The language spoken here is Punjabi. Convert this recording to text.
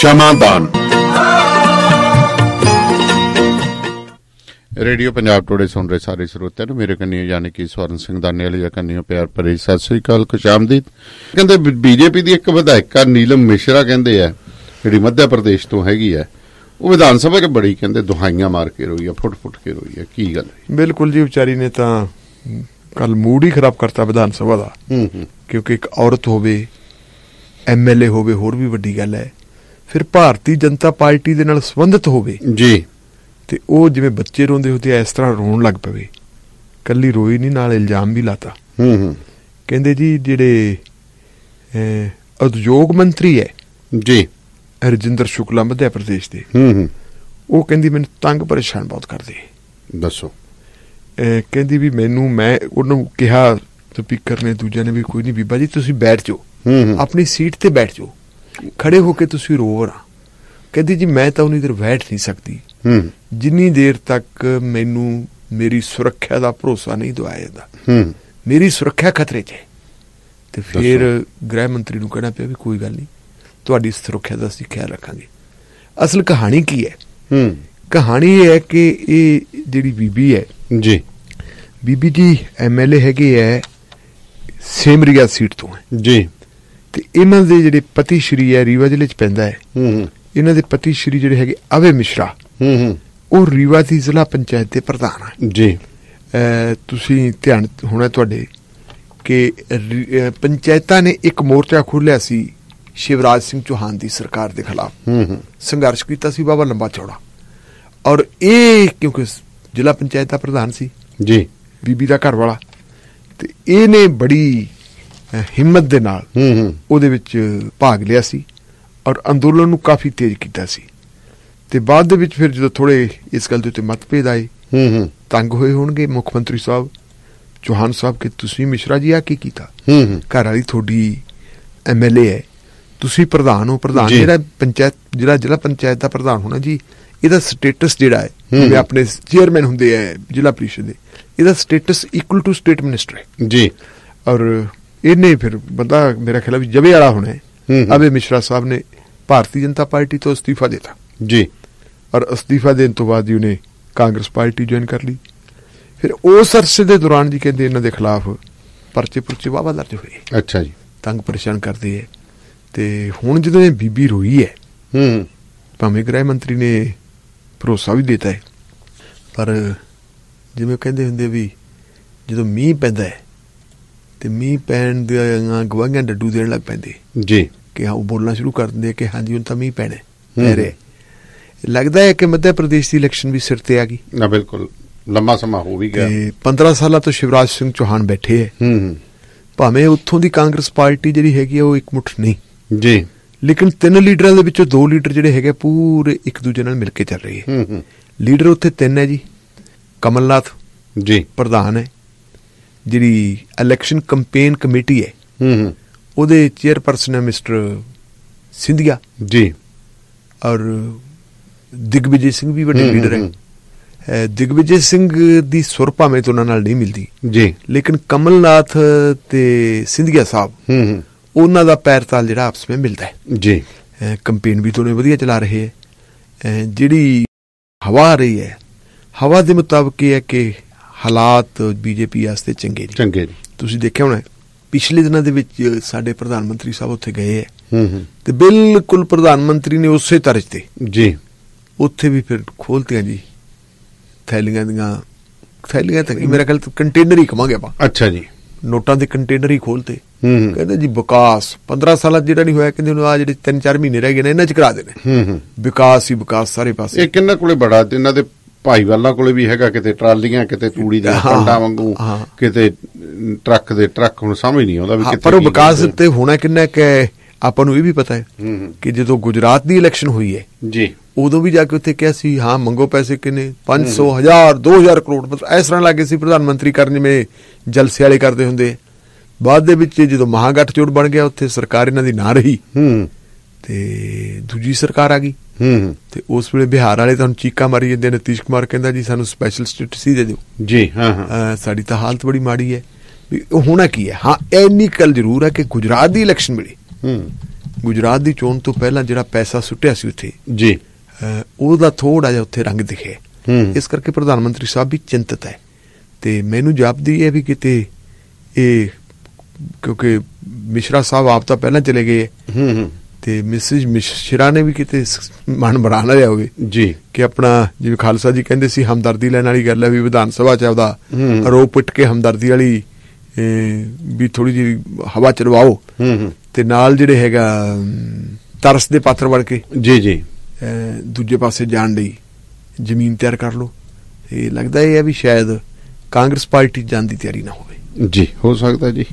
ਸ਼ਮਾਦਾਨ। ਰੇਡੀਓ ਪੰਜਾਬ ਟੋੜੇ ਸੁਣ ਰਹੇ ਸਾਰੇ ਸਰੋਤਿਆਂ ਨੂੰ। ਮੇਰੇ ਕੰਨੀ ਯਾਨੀ ਕਿ ਸਵਰਨ ਸਿੰਘ ਦਾਨੇ ਵਾਲੀ ਕੰਨੀ ਪਿਆਰ ਭਰੀ ਸਤਿ ਸ੍ਰੀ ਅਕਾਲ ਖੁਸ਼ਾਮਦੀਦ ਕਹਿੰਦੇ ਬੀਜੇਪੀ ਦੀ ਇੱਕ ਵਿਧਾਇਕਾ ਨੀਲਮ ਮਿਸ਼ਰਾ ਕਹਿੰਦੇ ਆ ਜਿਹੜੀ ਮੱਧ ਪ੍ਰਦੇਸ਼ ਤੋਂ ਹੈਗੀ ਆ ਉਹ ਵਿਧਾਨ ਸਭਾ 'ਚ ਬੜੀ ਕਹਿੰਦੇ ਦੁਹਾਈਆਂ ਮਾਰ ਕੇ ਰੋਈ ਆ ਫੁੱਟ ਫੁੱਟ ਕੇ ਰੋਈ ਆ ਕੀ ਗੱਲ ਹੈ? ਬਿਲਕੁਲ ਜੀ ਵਿਚਾਰੀ ਨੇ ਤਾਂ ਕੱਲ ਮੂਡ ਹੀ ਖਰਾਬ ਕਰਤਾ ਵਿਧਾਨ ਸਭਾ ਦਾ। ਹੂੰ ਹੂੰ। ਕਿਉਂਕਿ ਇੱਕ ਔਰਤ ਹੋਵੇ ਐਮਐਲਏ ਹੋਵੇ ਹੋਰ ਵੀ ਵੱਡੀ ਗੱਲ ਹੈ। ਫਿਰ ਭਾਰਤੀ ਜਨਤਾ ਪਾਰਟੀ ਦੇ ਨਾਲ ਸੰਬੰਧਿਤ ਹੋਵੇ। ਜੀ। ਤੇ ਉਹ ਜਿਵੇਂ ਬੱਚੇ ਰੋਂਦੇ ਹੁੰਦੇ ਆ ਇਸ ਤਰ੍ਹਾਂ ਰੋਣ ਲੱਗ ਪਵੇ। ਕੱਲੀ ਰੋਈ ਨਹੀਂ ਨਾਲ ਇਲਜ਼ਾਮ ਵੀ ਲਾਤਾ। ਹੂੰ ਹੂੰ। ਕਹਿੰਦੇ ਜੀ ਜਿਹੜੇ ਉਦਯੋਗ ਮੰਤਰੀ ਹੈ ਜੀ। ਹਰਜਿੰਦਰ ਸ਼ੁਕਲਾ ਮੱਧ ਪ੍ਰਦੇਸ਼ ਦੇ। ਹੂੰ ਹੂੰ। ਉਹ ਕਹਿੰਦੀ ਮੈਨੂੰ ਤੰਗ ਪਰੇਸ਼ਾਨ ਬਹੁਤ ਕਰਦੇ ਦੱਸੋ। ਕਹਿੰਦੀ ਵੀ ਮੈਨੂੰ ਮੈਂ ਉਹਨੂੰ ਕਿਹਾ ਸਪੀਕਰ ਨੇ ਦੂਜਿਆਂ ਨੇ ਵੀ ਕੋਈ ਨਹੀਂ ਬੀਬਾ ਜੀ ਤੁਸੀਂ ਬੈਠ ਜਾਓ। ਹੂੰ ਹੂੰ। ਆਪਣੀ ਸੀਟ ਤੇ ਬੈਠ ਜਾਓ। ਖੜੇ ਹੋ ਕੇ ਤੁਸੀਂ ਰੋ ਨਾ। ਕਹਿੰਦੀ ਜੀ ਮੈਂ ਤਾਂ ਉਨੀ ਦੇਰ ਬੈਠ ਨਹੀਂ ਸਕਦੀ। ਹੂੰ। ਜਿੰਨੀ ਦੇਰ ਤੱਕ ਮੈਨੂੰ ਮੇਰੀ ਸੁਰੱਖਿਆ ਦਾ ਭਰੋਸਾ ਨਹੀਂ ਦਵਾਇਆ ਜਾਂਦਾ ਹੂੰ। ਮੇਰੀ ਸੁਰੱਖਿਆ ਖਤਰੇ 'ਚ ਹੈ। ਤੇ ਫਿਰ ਗ੍ਰਹਿ ਮੰਤਰੀ ਨੂੰ ਕਹਿਣਾ ਪਿਆ ਵੀ ਕੋਈ ਗੱਲ ਨਹੀਂ ਤੁਹਾਡੀ ਸੁਰੱਖਿਆ ਦਾ ਅਸੀਂ ਖਿਆਲ ਰੱਖਾਂਗੇ। ਅਸਲ ਕਹਾਣੀ ਕੀ ਹੈ? ਹੂੰ। ਕਹਾਣੀ ਇਹ ਹੈ ਕਿ ਇਹ ਜਿਹੜੀ ਬੀਬੀ ਹੈ ਜੀ। ਬੀਬੀ ਜੀ ਐਮਐਲਏ ਹੈਗੇ ਹੈ ਸੇਮਰੀਆ ਸੀਟ ਤੋਂ ਹੈ। ਜੀ। ਤੇ ਇਹਨਾਂ ਦੇ ਜਿਹੜੇ ਪਤੀ ਸ਼੍ਰੀ ਹੈ ਰੀਵਾ ਜ਼ਿਲ੍ਹੇ ਚ ਪੈਂਦਾ ਹੈ। ਹੂੰ ਇਹਨਾਂ ਦੇ ਪਤੀ ਸ਼੍ਰੀ ਜਿਹੜੇ ਹੈਗੇ ਅਵੇ ਮਿਸ਼ਰਾ। ਹੂੰ ਹੂੰ। ਉਹ ਰੀਵਾ ਦੀ ਜ਼ਿਲ੍ਹਾ ਪੰਚਾਇਤ ਦੇ ਪ੍ਰਧਾਨ ਹੈ। ਜੀ। ਤੁਸੀਂ ਧਿਆਨ ਹੋਣਾ ਤੁਹਾਡੇ ਕਿ ਪੰਚਾਇਤਾਂ ਨੇ ਇੱਕ ਮੋਰਚਾ ਖੋਲ੍ਹਿਆ ਸੀ ਸ਼ਿਵਰਾਜ ਸਿੰਘ ਚੌਹਾਨ ਦੀ ਸਰਕਾਰ ਦੇ ਖਿਲਾਫ। ਹੂੰ ਹੂੰ। ਸੰਘਰਸ਼ ਕੀਤਾ ਸੀ ਬਾਬਾ ਲੰਬਾ ਚੌੜਾ। ਔਰ ਇਹ ਕਿਉਂਕਿ ਜ਼ਿਲ੍ਹਾ ਪੰਚਾਇਤ ਦਾ ਪ੍ਰਧਾਨ ਸੀ। ਜੀ। ਬੀਬੀ ਦਾ ਘਰ ਵਾਲਾ ਤੇ ਇਹਨੇ ਬੜੀ ਹਿੰਮਤ ਦੇ ਨਾਲ ਹੂੰ ਹੂੰ। ਉਹਦੇ ਵਿੱਚ ਭਾਗ ਲਿਆ ਸੀ ਔਰ ਅੰਦੋਲਨ ਨੂੰ ਕਾਫੀ ਤੇਜ਼ ਕੀਤਾ ਸੀ। ਤੇ ਬਾਅਦ ਦੇ ਵਿੱਚ ਫਿਰ ਜਦੋਂ ਥੋੜੇ ਇਸ ਗੱਲ ਦੇ ਉੱਤੇ ਮਤਭੇਦ ਆਏ ਹੂੰ ਹੂੰ। ਤੰਗ ਹੋਏ ਹੋਣਗੇ ਮੁੱਖ ਮੰਤਰੀ ਸਾਹਿਬ ਚੌਹਾਨ ਸਾਹਿਬ ਕਿ ਤੁਸੀਂ ਮਿਸ਼ਰਾ ਜੀ ਆ ਕੀ ਕੀਤਾ? ਹੂੰ ਹੂੰ। ਘਰ ਵਾਲੀ ਤੁਹਾਡੀ ਐਮਐਲਏ ਹੈ। ਤੁਸੀਂ ਪ੍ਰਧਾਨ ਹੋ ਪ੍ਰਧਾਨ। ਜਿਹੜਾ ਪੰਚਾਇਤ ਜਿਹੜਾ ਜ਼ਿਲ੍ਹਾ ਪੰਚਾਇਤ ਦਾ ਪ੍ਰਧਾਨ ਹੋਣਾ ਜੀ ਇਹਦਾ ਸਟੇਟਸ ਜਿਹੜਾ ਹੈ ਹੂੰ। ਜਿਵੇਂ ਆਪਣੇ ਚੇਅਰਮੈਨ ਹੁੰਦੇ ਆ ਜ਼ਿਲ੍ਹਾ ਪ੍ਰੀਸ਼ਦ ਦੇ ਇਹਦਾ status equal to state minister ਹੈ। ਜੀ। ਔਰ ਇਹਨੇ ਫਿਰ ਬੰਦਾ ਮੇਰਾ ਖਿਆਲ ਵੀ ਜਵੇ ਵਾਲਾ ਹੋਣਾ। ਅਬੇ ਮਿਸ਼ਰਾ ਸਾਹਿਬ ਨੇ ਭਾਰਤੀ ਜਨਤਾ ਪਾਰਟੀ ਤੋਂ ਅਸਤੀਫਾ ਦਿੱਤਾ। ਜੀ। ਔਰ ਅਸਤੀਫਾ ਦੇਣ ਤੋਂ ਬਾਅਦ ਹੀ ਉਹਨੇ ਕਾਂਗਰਸ ਪਾਰਟੀ ਜੁਆਇਨ ਕਰ ਲਈ। ਫਿਰ ਉਸ ਅਰਸੇ ਦੇ ਦੌਰਾਨ ਜੀ ਕਹਿੰਦੇ ਇਹਨਾਂ ਦੇ ਖਿਲਾਫ ਪਰਚੇ ਪੁਰਚੇ ਵਾਵਾ ਦਰਜ ਹੋਏ। ਅੱਛਾ ਜੀ। ਤੰਗ ਪਰੇਸ਼ਾਨ ਕਰਦੇ ਹੈ। ਤੇ ਹੁਣ ਜਦੋਂ ਇਹ ਬੀਬੀ ਰੋਈ ਹੈ ਹੂੰ। ਭਾਵੇਂ ਗ੍ਰਹਿ ਮੰਤਰੀ ਨੇ ਭਰੋਸਾ ਵੀ ਦਿੱਤਾ ਹੈ ਪਰ ਜਿਵੇਂ ਕਹਿੰਦੇ ਹੁੰਦੇ ਵੀ ਜਦੋਂ ਮੀਂਹ ਪੈਂਦਾ ਹੈ ਤੇ ਮੀਂਹ ਪੈਣ ਦੀਆਂ ਗਵਾਹੀਆਂ ਡੱਡੂ ਦੇਣ ਲੱਗ ਪੈਂਦੇ। ਜੀ। ਕਿ ਉਹ ਬੋਲਣਾ ਸ਼ੁਰੂ ਕਰ ਦਿੰਦੇ ਕਿ ਹਾਂਜੀ ਹੁਣ ਤਾਂ ਮੀਂਹ ਪੈਣਾ ਹੈ। ਲੱਗਦਾ ਹੈ ਕਿ ਮੱਧ ਪ੍ਰਦੇਸ਼ ਦੀ ਇਲੈਕਸ਼ਨ ਵੀ ਸਿਰ ਤੇ ਆ ਗਈ। ਨਾ ਬਿਲਕੁਲ। ਲੰਮਾ ਸਮਾਂ ਹੋ ਵੀ ਗਿਆ। ਤੇ 15 ਸਾਲਾਂ ਤੋਂ ਸ਼ਿਵਰਾਜ ਸਿੰਘ ਚੌਹਾਨ ਬੈਠੇ ਹੈ। ਹੂੰ ਹੂੰ। ਭਾਵੇਂ ਉੱਥੋਂ ਦੀ ਕਾਂਗਰਸ ਪਾਰਟੀ ਜਿਹੜੀ ਹੈਗੀ ਉਹ ਇੱਕ ਮੁੱਠ ਨਹੀਂ। ਜੀ। ਲੇਕਿਨ ਤਿੰਨ ਲੀਡਰਾਂ ਦੇ ਵਿੱਚੋਂ ਦੋ ਲੀਡਰ ਜਿਹੜੇ ਹੈਗੇ ਪੂਰੇ ਇੱਕ ਦੂਜੇ ਨਾਲ ਮਿਲ ਕੇ ਚੱਲ ਰਹੇ ਹੈ। ਹੂੰ ਹੂੰ। ਲੀਡਰ ਉੱਥੇ ਤਿੰਨ ਹੈ ਜੀ। ਕਮਲਨਾਥ ਜੀ। ਪ੍ਰਧਾਨ ਹੈ। ਜਿਹੜੀ ਇਲੈਕਸ਼ਨ ਕੈਂਪੇਨ ਕਮੇਟੀ ਹੈ ਹੂੰ ਹੂੰ। ਉਹਦੇ ਚੇਅਰਪਰਸਨ ਹੈ ਮਿਸਟਰ ਸਿੰਧੀਆ। ਜੀ। ਔਰ ਦਿਗਵਿਜੇ ਸਿੰਘ ਵੀ ਵੱਡੇ ਲੀਡਰ ਹੂੰ, ਦਿਗਵਿਜੇ ਸਿੰਘ ਦੀ ਸੁਰ ਭਾਵੇਂ ਤੋਂ ਉਹਨਾਂ ਨਾਲ ਨਹੀਂ ਮਿਲਦੀ। ਜੀ। ਲੇਕਿਨ ਕਮਲਨਾਥ ਤੇ ਸਿੰਧੀਆ ਸਾਹਿਬ ਹੂੰ ਹੂੰ। ਉਹਨਾਂ ਦਾ ਪੈਰ ਤਾਲ ਜਿਹੜਾ ਆਪਸ ਵਿੱਚ ਮਿਲਦਾ ਹੈ। ਜੀ। ਕੰਪੇਨ ਵੀ ਦੋਨੇ ਵਧੀਆ ਚਲਾ ਰਹੇ ਹੈ। ਜਿਹੜੀ ਹਵਾ ਆ ਰਹੀ ਹੈ ਹਵਾ ਦੇ ਮੁਤਾਬਕ ਇਹ ਹੈ ਕਿ ਹਾਲਾਤ ਬੀਜੇਪੀ ਵਾਸਤੇ ਚੰਗੇ ਨਹੀਂ ਚੰਗੇ ਜੀ ਤੁਸੀਂ ਦੇਖਿਆ ਹੋਣਾ ਪਿਛਲੇ ਦਿਨਾਂ ਦੇ ਵਿੱਚ ਸਾਡੇ ਪ੍ਰਧਾਨ ਮੰਤਰੀ ਸਾਹਿਬ ਉੱਥੇ ਗਏ ਹੈ। ਹੂੰ ਹੂੰ। ਤੇ ਬਿਲਕੁਲ ਪ੍ਰਧਾਨ ਮੰਤਰੀ ਨੇ ਉਸੇ ਤਰਜ ਤੇ। ਜੀ। ਉੱਥੇ ਵੀ ਫਿਰ ਖੋਲਤੀਆਂ ਜੀ ਥੈਲੀਆਂ ਦੀਆਂ ਥੈਲੀਆਂ ਤੱਕ ਮੇਰਾ ਖਿਆਲ ਕੰਟੇਨਰ ਹੀ ਕਵਾਂਗੇ ਆਪਾਂ। ਅੱਛਾ ਜੀ। ਨੋਟਾਂ ਦੇ ਕੰਟੇਨਰ ਹੀ ਖੋਲਤੇ। ਹੂੰ ਕਹਿੰਦੇ ਜੀ ਵਿਕਾਸ 15 ਸਾਲਾਂ ਜਿਹੜਾ ਨਹੀਂ ਹੋਇਆ ਕਹਿੰਦੇ ਆ ਜਿਹੜੇ 3-4 ਮਹੀਨੇ ਰਹਿ ਗਏ ਨੇ ਇਹਨਾਂ ਚ ਕਰਾ ਦੇਣੇ। ਹੂੰ ਹੂੰ। ਵਿਕਾਸ ਹੀ ਵਿਕਾਸ ਸਾਰੇ ਪਾਸੇ। ਇਹ ਕਿੰਨਾ ਕੋਲੇ ਬੜਾ ਤੇ ਇਹਨਾਂ ਦੇ ਭਾਈਵਾਲਾਂ ਕੋਲੇ ਵੀ ਹੈਗਾ ਕਿਤੇ ਟਰਾਲੀਆਂ ਕਿਤੇ ਤੂੜੀ ਹਾਂ, ਪੰਡਾਂ ਵਾਂਗੂ। ਕਿਤੇ ਟਰੱਕ ਦੇ ਟਰੱਕ ਹੁਣ ਸਮਝ ਨਹੀਂ ਆਉਂਦਾ ਵੀ ਕਿੱਥੇ ਪਰ ਉਹ ਵਿਕਾਸ। ਤੇ ਹੋਣਾ ਕਿੰਨਾ ਕਿ ਆਪਾਂ ਨੂੰ ਇਹ ਵੀ ਪਤਾ ਹੂੰ ਕਿ ਜਦੋਂ ਗੁਜਰਾਤ ਦੀ ਇਲੈਕਸ਼ਨ ਹੋਈ ਹੈ ਜੀ। ਉਦੋਂ ਵੀ ਜਾ ਕੇ ਉੱਥੇ ਕਿਹਾ ਸੀ ਹਾਂ ਮੰਗੋ ਪੈਸੇ ਕਿੰਨੇ? 500 1000 2000 ਕਰੋੜ ਮਤਲਬ ਇਸ ਤਰ੍ਹਾਂ ਲੱਗੇ ਸੀ ਪ੍ਰਧਾਨ ਮੰਤਰੀ ਕਰਨ ਜਿਵੇਂ ਜਲਸੇ ਵਾਲੇ ਕਰਦੇ ਹੁੰਦੇ। ਬਾਅਦ ਦੇ ਵਿੱਚ ਜਦੋਂ ਮਹਾਗਠਜੋੜ ਬਣ ਗਿਆ ਉੱਥੇ ਸਰਕਾਰ ਇਹਨਾਂ ਦੀ ਨਾ ਰਹੀ। ਹੂੰ। ਤੇ ਦੂਜੀ ਸਰਕਾਰ ਆ ਗਈ। ਹੂੰ ਤੇ ਉਸ ਵੇਲੇ ਬਿਹਾਰ ਵਾਲੇ ਤੁਹਾਨੂੰ ਚੀਕਾ ਮਾਰੀ ਜਾਂਦੇ ਨਤੀਸ਼ ਕੁਮਾਰ ਕਹਿੰਦਾ ਜੀ ਸਾਨੂੰ ਸਪੈਸ਼ਲ ਸਟੇਟਸ ਦੇ ਦਿਓ। ਜੀ ਹਾਂ ਹਾਂ। ਸਾਡੀ ਤਾਂ ਹਾਲਤ ਬੜੀ ਮਾੜੀ ਹੈ। ਵੀ ਉਹ ਹੋਣਾ ਕੀ ਹੈ? ਹਾਂ ਇੰਨੀ ਗੱਲ ਜ਼ਰੂਰ ਹੈ ਕਿ ਗੁਜਰਾਤ ਦੀ ਇਲੈਕਸ਼ਨ ਮਿਲੀ ਹੂੰ। ਗੁਜਰਾਤ ਦੀ ਚੋਣ ਤੋਂ ਪਹਿਲਾਂ ਜਿਹੜਾ ਪੈਸਾ ਸੁੱਟਿਆ ਸੀ ਉੱਥੇ ਜੀ। ਉਹਦਾ ਥੋੜਾ ਜਿਹਾ ਉੱਥੇ ਰੰਗ ਦਿਖਿਆ। ਹੂੰ ਇਸ ਕਰਕੇ ਪ੍ਰਧਾਨ ਮੰਤਰੀ ਸਾਹਿਬ ਵੀ ਚਿੰਤਤ ਹੈ। ਤੇ ਮੈਨੂੰ ਜਾਪਦੀ ਹੈ ਵੀ ਕਿਤੇ ਇਹ ਕਿਉਂਕਿ ਮਿਸ਼ਰਾ ਸਾਹਿਬ ਆਪ ਤਾਂ ਪਹਿਲਾਂ ਚਲੇ ਗਏ ਹੂੰ ਹੂੰ। ਤੇ ਮਿਸਿਸ ਮਿਸ਼ਰਾ ਨੇ ਵੀ ਕਿਤੇ ਮਨ ਬਣਾ ਲਿਆ ਹੋਵੇ। ਜੀ। ਕਿ ਆਪਣਾ ਜਿਵੇਂ ਖਾਲਸਾ ਜੀ ਕਹਿੰਦੇ ਸੀ ਹਮਦਰਦੀ ਲੈਣ ਵਾਲੀ ਗੱਲ ਹੈ ਵੀ ਵਿਧਾਨ ਸਭਾ ਚ ਆਪਦਾ। ਆਰੋਪ ਪਿੱਟ ਕੇ ਹਮਦਰਦੀ ਵਾਲੀ ਵੀ ਥੋੜੀ ਜਿਹੀ ਹਵਾ ਚਲਵਾਓ ਤੇ ਨਾਲ ਜਿਹੜੇ ਹੈਗਾ ਤਰਸ ਦੇ ਪਾਤਰ ਬਣ ਕੇ ਜੀ ਜੀ। ਦੂਜੇ ਪਾਸੇ ਜਾਣ ਲਈ ਜ਼ਮੀਨ ਤਿਆਰ ਕਰ ਲਓ। ਇਹ ਲੱਗਦਾ ਇਹ ਹੈ ਵੀ ਸ਼ਾਇਦ ਕਾਂਗਰਸ ਪਾਰਟੀ ਜਾਣ ਦੀ ਤਿਆਰੀ ਨਾ ਹੋਵੇ। ਜੀ ਹੋ ਸਕਦਾ ਜੀ।